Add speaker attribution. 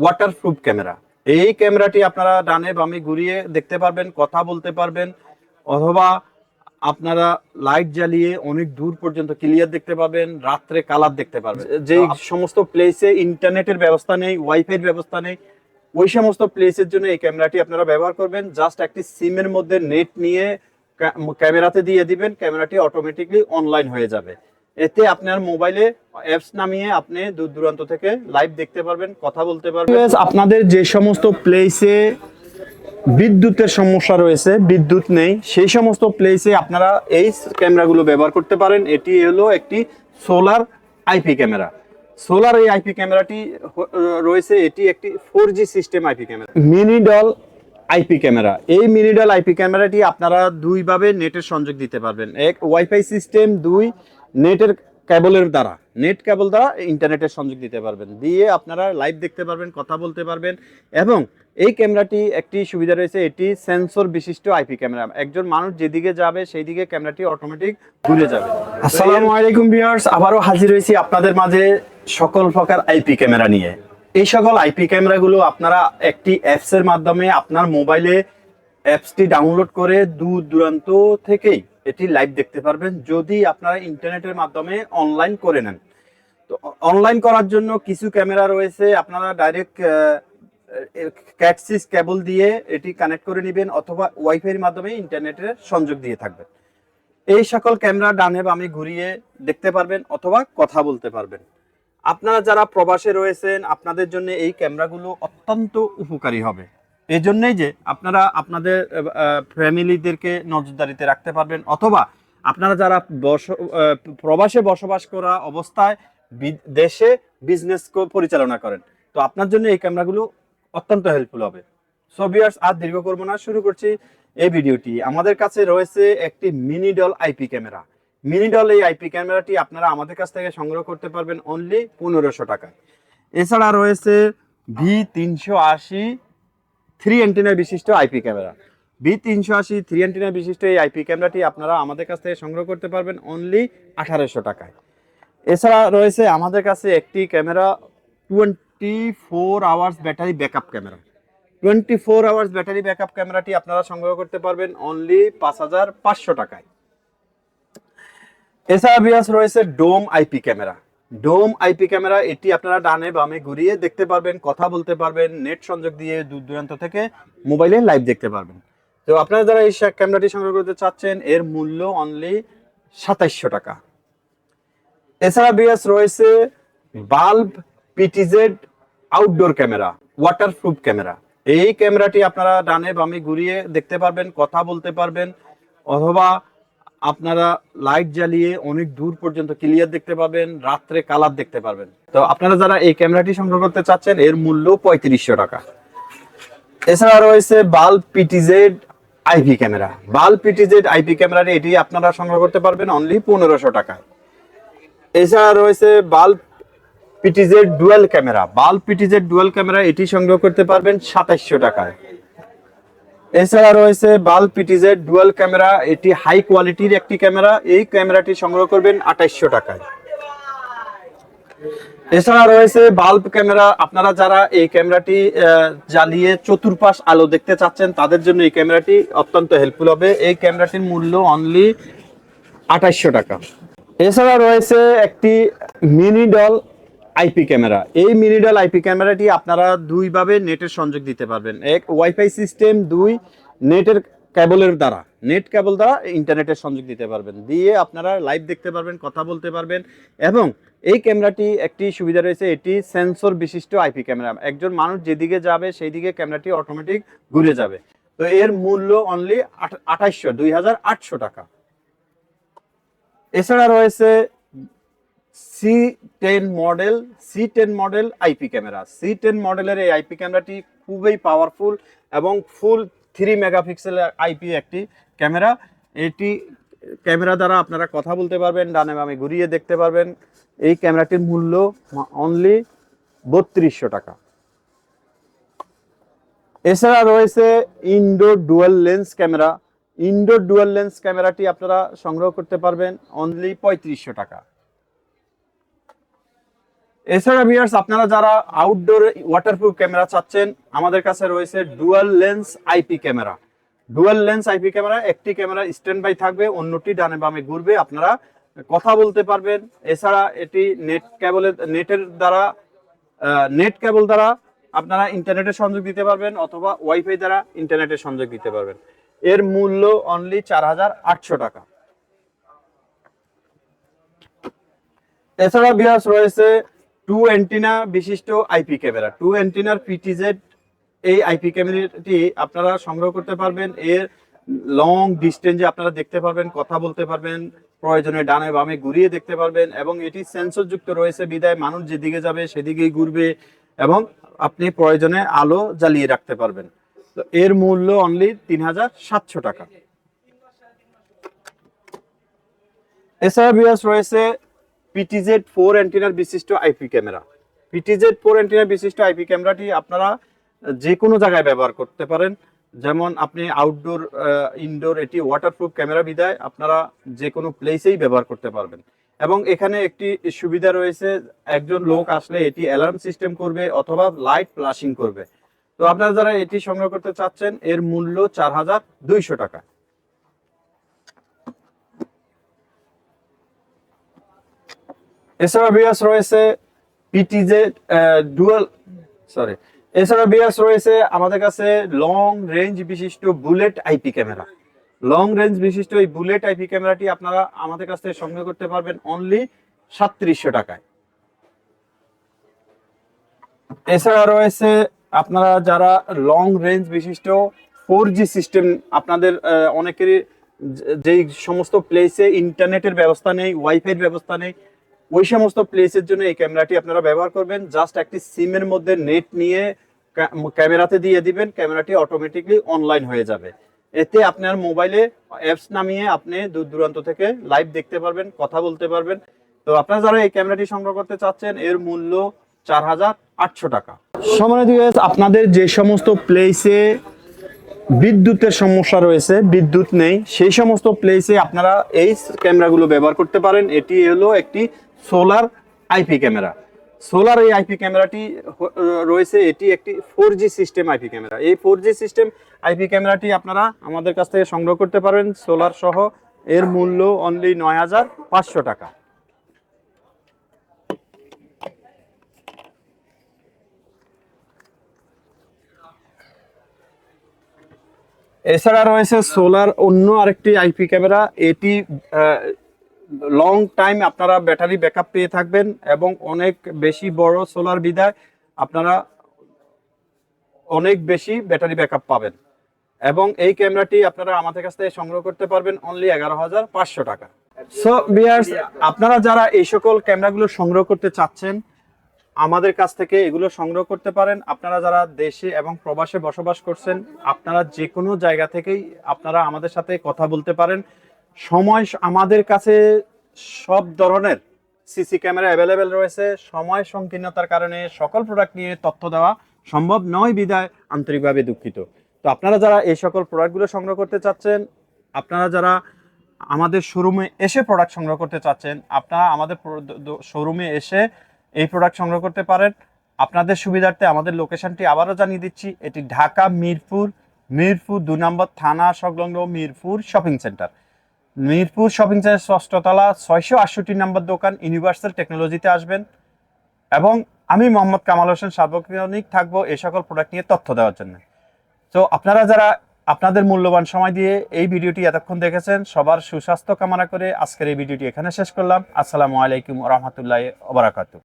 Speaker 1: Waterproof camera এই ক্যামেরাটি আপনারা ডানে বামে ঘুরিয়ে দেখতে পারবেন কথা বলতে পারবেন অথবা আপনারা লাইট জ্বালিয়ে অনেক দূর পর্যন্ত ক্লিয়ার দেখতে পাবেন রাত্রে কালার দেখতে পারবেন। যে সমস্ত প্লেসে ইন্টারনেটের ব্যবস্থা নেই ওয়াইফাইয়ের ব্যবস্থা নেই ওই সমস্ত প্লেসের জন্য এই ক্যামেরাটি আপনারা ব্যবহার করবেন। জাস্ট একটি সিমের মধ্যে নেট নিয়ে ক্যামেরাতে দিয়ে দিবেন ক্যামেরাটি অটোমেটিকলি অনলাইন হয়ে যাবে। এতে আপনার মোবাইলে অ্যাপস নামিয়ে আপনি দূর দূরান্ত থেকে লাইভ দেখতে পারবেন কথা বলতে পারবেন। আপনাদের যে সমস্ত প্লেসে বিদ্যুতের সমস্যা রয়েছে বিদ্যুৎ নেই সেই সমস্ত প্লেসে আপনারা এই ক্যামেরাগুলো ব্যবহার করতে পারেন। এটি হলো একটি সোলার আইপি ক্যামেরা সোলার এই আইপি ক্যামেরাটি রয়েছে এটি একটি four G system IP camera মিনিডল IP camera এই মিনিডল আইপি ক্যামেরাটি আপনারা দুইভাবে নেটের সংযোগ দিতে পারবেন। এক ওয়াইফাই সিস্টেম দুই নেটের কেবলের দ্বারা। নেট কেবল দ্বারা ইন্টারনেটের সংযোগ দিতে পারবেন। দিয়ে আপনারা লাইভ দেখতে পারবেন, কথা বলতে পারবেন এবং এই ক্যামেরাটি একটি সুবিধা রয়েছে, এটি সেন্সর বিশিষ্ট আইপি ক্যামেরা। একজন মানুষ যেদিকে যাবে সেই দিকে ক্যামেরাটি অটোমেটিক ঘুরে যাবে। আসসালামু আলাইকুম ভিউয়ার্স, আবারও হাজির হয়েছি আপনাদের মাঝে সকল প্রকার আইপি ক্যামেরা নিয়ে। এই সকল আইপি ক্যামেরাগুলো আপনারা একটি অ্যাপসের মাধ্যমে আপনার মোবাইলে অ্যাপসটি ডাউনলোড করে দূর দূরান্ত থেকেই এটি লাইভ দেখতে পারবেন যদি আপনারা ইন্টারনেটের মাধ্যমে অনলাইন করে নেন। তো অনলাইন করার জন্য কিছু ক্যামেরা রয়েছে, আপনারা ডাইরেক্ট ক্যাটসিস কেবল দিয়ে এটি কানেক্ট করে নেবেন অথবা ওয়াইফাইয়ের মাধ্যমে ইন্টারনেটের সংযোগ দিয়ে থাকবেন। এই সকল ক্যামেরা ডানে বামে ঘুরিয়ে দেখতে পারবেন অথবা কথা বলতে পারবেন। আপনারা যারা প্রবাসে রয়েছেন, আপনাদের জন্য এই ক্যামেরাগুলো অত্যন্ত উপকারী হবে। এই জন্যই যে আপনারা আপনাদের ফ্যামিলিদেরকে নজরদারিতে রাখতে পারবেন, অথবা আপনারা যারা বস প্রবাসে বসবাস করা অবস্থায় দেশে বিজনেস পরিচালনা করেন, তো আপনার জন্য এই ক্যামেরাগুলো অত্যন্ত হেল্পফুল হবে। সো আর দীর্ঘ করব না, শুরু করছি এই ভিডিওটি আমাদের কাছে রয়েছে একটি মিনিডল আইপি ক্যামেরা মিনিডল এই আইপি ক্যামেরাটি আপনারা আমাদের কাছ থেকে সংগ্রহ করতে পারবেন অনলি পনেরোশো টাকায়। এছাড়া রয়েছে ভি তিনশো আশি থ্রি অ্যান্টিনা বিশিষ্ট আইপি ক্যামেরা। বি তিনশো আশি থ্রি অ্যান্টিনা বিশিষ্ট এই আইপি ক্যামেরাটি আপনারা আমাদের কাছ থেকে সংগ্রহ করতে পারবেন অনলি আঠারোশো টাকায়। এছাড়া রয়েছে আমাদের কাছে একটি camera twenty four hours battery backup camera. Twenty four hours battery backup ক্যামেরাটি আপনারা সংগ্রহ করতে পারবেন অনলি পাঁচ হাজার পাঁচশো টাকায়। এছাড়া বিয়াস রয়েছে dome IP camera. Dome IP camera, এটি আপনারা ডানে বামে ঘুরিয়ে দেখতে পারবেন, কথা বলতে পারবেন, নেট সংযোগ দিয়ে দূর দূরান্ত থেকে মোবাইলে লাইভ দেখতে পারবেন। তো আপনারা যারা এই ক্যামেরাটি সংগ্রহ করতে চাচ্ছেন, এর মূল্য অনলি সাতাইশশো টাকা। এছাড়া বিয়াস রয়েছে bulb PTZ outdoor camera waterproof camera. এই ক্যামেরাটি আপনারা ডানে বামে ঘুরিয়ে দেখতে পারবেন, কথা বলতে পারবেন, অথবা আপনারা লাইট জ্বালিয়ে অনেক দূর পর্যন্ত ক্লিয়ার দেখতে পাবেন, রাত্রে কালার দেখতে পারবেন। তো আপনারা যারা এই ক্যামেরাটি সংগ্রহ করতে চাচ্ছেন, এর মূল্য পঁয়ত্রিশশো টাকা। এছাড়া রয়েছে bulb PTZ IP camera bulb PTZ IP ক্যামেরাটি এটি আপনারা সংগ্রহ করতে পারবেন অনলি পনেরোশো টাকায়। এছাড়া রয়েছে bulb PTZ dual camera bulb PTZ dual camera এটি সংগ্রহ করতে পারবেন সাতাইশশো টাকায়। এছাড়া রয়েছে বাল্ব পিটিজের ডুয়েল ক্যামেরা এটি হাই কোয়ালিটির একটি ক্যামেরা এই ক্যামেরাটি সংগ্রহ করবেন আঠাইশশো টাকায়। এছাড়া রয়েছে বাল্ব ক্যামেরা আপনারা যারা এই ক্যামেরাটি জ্বালিয়ে চতুর্পাশ আলো দেখতে চাচ্ছেন, তাদের জন্য এই ক্যামেরাটি অত্যন্ত হেল্পফুল হবে। এই ক্যামেরাটির মূল্য অনলি আঠাইশশো টাকা। এছাড়া রয়েছে একটি মিনিডল আইপি ক্যামেরা। এই মিনিডাল আইপি ক্যামেরাটি আপনারা দুইভাবে নেটের সংযোগ দিতে পারবেন। এক ওয়াইফাই সিস্টেম দুই নেটের কেবলের দ্বারা। নেট কেবল দ্বারা ইন্টারনেটের সংযোগ দিতে পারবেন। দিয়ে আপনারা লাইভ দেখতে পারবেন, কথা বলতে পারবেন। এবং এই ক্যামেরাটি একটি সুবিধা রয়েছে, এটি সেন্সর বিশিষ্ট আইপি ক্যামেরা। একজন মানুষ যেদিকে যাবে সেই দিকে ক্যামেরাটি অটোমেটিক ঘুরে যাবে। তো এর মূল্য অনলি আঠাইশশো, দুই টাকা। এছাড়া রয়েছে C ten model C ten model IP camera C ten মডেলের এই আইপি ক্যামেরাটি খুবই পাওয়ারফুল এবং ফুল থ্রি মেগাপিক্সেলের আইপি একটি ক্যামেরা এটি ক্যামেরা দ্বারা আপনারা কথা বলতে পারবেন, ডানে বামে ঘুরিয়ে দেখতে পারবেন। এই ক্যামেরাটির মূল্য অনলি বত্রিশশো টাকা। এছাড়া রয়েছে indoor dual lens camera indoor dual lens ক্যামেরাটি আপনারা সংগ্রহ করতে পারবেন অনলি পঁয়ত্রিশশো টাকা। এছাড়া ভিউয়ার্স আপনারা যারা আউটডোর ওয়াটারপ্রুফ ক্যামেরা চাচ্ছেন, আমাদের কাছে রয়েছে dual lens IP camera dual lens IP camera একটি ক্যামেরা স্ট্যান্ড বাই থাকবে, অন্যটি ডানে বামে ঘুরবে, আপনারা কথা বলতে পারবেন। এছাড়া এটি নেট কেবলের নেটের দ্বারা নেট কেবল দ্বারা আপনারা ইন্টারনেটের সংযোগ দিতে পারবেন, অথবা ওয়াইফাই দ্বারা ইন্টারনেটের সংযোগ দিতে পারবেন। এর মূল্য অনলি চার হাজার আটশো টাকা। এছাড়া বিয়াস রয়েছে টু অ্যান্টিনা বিশিষ্ট আইপি ক্যামেরা। টু অ্যান্টিনার পিটিজেড এই আইপি ক্যামেরাটি আপনারা সংগ্রহ করতে পারবেন। এর লং ডিস্টেন্সে আপনারা দেখতে পারবেন, কথা বলতে পারবেন, প্রয়োজনে ডানে বামে ঘুরিয়ে দেখতে পারবেন এবং এটি সেন্সর যুক্ত রয়েছে। বিদায়, মানুষ যেদিকে যাবে সেদিকেই ঘুরবে এবং আপনি প্রয়োজনে আলো জ্বালিয়ে রাখতে পারবেন। তো এর মূল্য অনলি তিন হাজার সাতশো টাকা। এছাড়া বিয়াস রয়েছে পিটিজেড ফোর অ্যান্টিনার বিশিষ্ট আইপি ক্যামেরা পিটিজেড ফোর অ্যান্টিনার বিশিষ্ট আইপি ক্যামেরাটি আপনারা যে কোনো জায়গায় ব্যবহার করতে পারেন। যেমন আপনি আউটডোর ইনডোর এটি ওয়াটারপ্রুফ ক্যামেরা বিদায় আপনারা যে কোনো প্লেসেই ব্যবহার করতে পারবেন। এবং এখানে একটি সুবিধা রয়েছে, একজন লোক আসলে এটি অ্যালার্ম সিস্টেম করবে অথবা লাইট ফ্লাশিং করবে। তো আপনারা যারা এটি সংগ্রহ করতে চাচ্ছেন, এর মূল্য চার হাজার দুইশো টাকা। এছাড়া বিয়াস রয়েছে পিটিজে ডুয়াল সরি এছাড়া বিয়াস রয়েছে, আমাদের কাছে লং রেঞ্জ বিশিষ্ট bullet IP camera long range বিশিষ্ট এই বুলেট আইপি ক্যামেরাটি আপনারা আমাদের কাছ থেকে সংগ্রহ করতে পারবেন অনলি সাতত্রিশশো টাকায়। এছাড়া রয়েছে আপনারা যারা লং রেঞ্জ বিশিষ্ট ফোর জি সিস্টেম আপনাদের অনেকেরই যেই সমস্ত প্লেসে ইন্টারনেটের ব্যবস্থা নেই ওয়াইফাইয়ের ব্যবস্থা নেই ওই সমস্ত প্লেসের জন্য এই ক্যামেরাটি আপনারা ব্যবহার করবেন। জাস্ট একটি সিমের মধ্যে নেট নিয়ে ক্যামেরাতে দিয়ে দিবেন। ক্যামেরাটি অটোমেটিকলি অনলাইন হয়ে যাবে। এতে আপনার মোবাইলে অ্যাপস নামিয়ে আপনি দূর দূরান্ত থেকে লাইভ দেখতে পারবেন, কথা বলতে পারবেন। তো আপনারা যারা এই ক্যামেরাটি সংগ্রহ করতে চাচ্ছেন, এর মূল্য চার হাজার আটশো টাকা। সমানে আপনাদের যে সমস্ত প্লেসে বিদ্যুতের সমস্যা রয়েছে, বিদ্যুৎ নেই, সেই সমস্ত প্লেসে আপনারা এই ক্যামেরাগুলো ব্যবহার করতে পারেন। এটি হলো একটি সোলার আইপি ক্যামেরা। সোলার এই আইপি ক্যামেরাটি রয়েছে, এটি একটি four G system IP camera. এই ফোর জি সিস্টেম আইপি ক্যামেরাটি আপনারা আমাদের কাছ থেকে সংগ্রহ করতে পারেন সোলার সহ এর মূল্য অনলি নয় হাজার পাঁচশো টাকা। এছাড়া রয়েছে সোলার অন্য আরেকটি আইপি ক্যামেরা। এটি লং টাইম আপনারা ব্যাটারি ব্যাকআপ পেয়ে থাকবেন এবং অনেক বেশি বড় সোলার বিদায় আপনারা অনেক বেশি ব্যাটারি ব্যাকআপ পাবেন। এবং এই ক্যামেরাটি আপনারা আমাদের কাছ থেকে সংগ্রহ করতে পারবেন অনলি এগারো হাজার পাঁচশো টাকা। সো বিয়ার্স আপনারা যারা এই সকল ক্যামেরাগুলো সংগ্রহ করতে চাচ্ছেন, আমাদের কাছ থেকে এগুলো সংগ্রহ করতে পারেন। আপনারা যারা দেশে এবং প্রবাসে বসবাস করছেন, আপনারা যে কোনো জায়গা থেকেই আপনারা আমাদের সাথে কথা বলতে পারেন। সময় আমাদের কাছে সব ধরনের সিসি ক্যামেরা অ্যাভেলেবেল রয়েছে। সময় সংকীর্ণতার কারণে সকল প্রোডাক্ট নিয়ে তথ্য দেওয়া সম্ভব নয় বিদায় আন্তরিকভাবে দুঃখিত। তো আপনারা যারা এই সকল প্রোডাক্টগুলো সংগ্রহ করতে চাচ্ছেন, আপনারা যারা আমাদের শোরুমে এসে প্রোডাক্ট সংগ্রহ করতে চাচ্ছেন, আপনারা আমাদের শোরুমে এসে এই প্রোডাক্ট সংগ্রহ করতে পারেন। আপনাদের সুবিধার্থে আমাদের লোকেশনটি আবারও জানিয়ে দিচ্ছি। এটি ঢাকা মিরপুর মিরপুর দু নম্বর থানা সংলগ্ন Mirpur shopping centre Mirpur shopping centre ষষ্ঠতলা ছয়শো আটষট্টি নম্বর দোকান ইউনিভার্সাল টেকনোলজিতে আসবেন এবং আমি মোহাম্মদ কামাল হোসেন, সার্বক্ষণিক থাকব এই সকল প্রোডাক্ট নিয়ে তথ্য দেওয়ার জন্য। তো আপনারা যারা আপনাদের মূল্যবান সময় দিয়ে এই ভিডিওটি এতক্ষণ দেখেছেন, সবার সুস্বাস্থ্য কামনা করে আজকের এই ভিডিওটি এখানে শেষ করলাম। আসসালামু আলাইকুম রহমতুল্লাহ ওবরাকাতু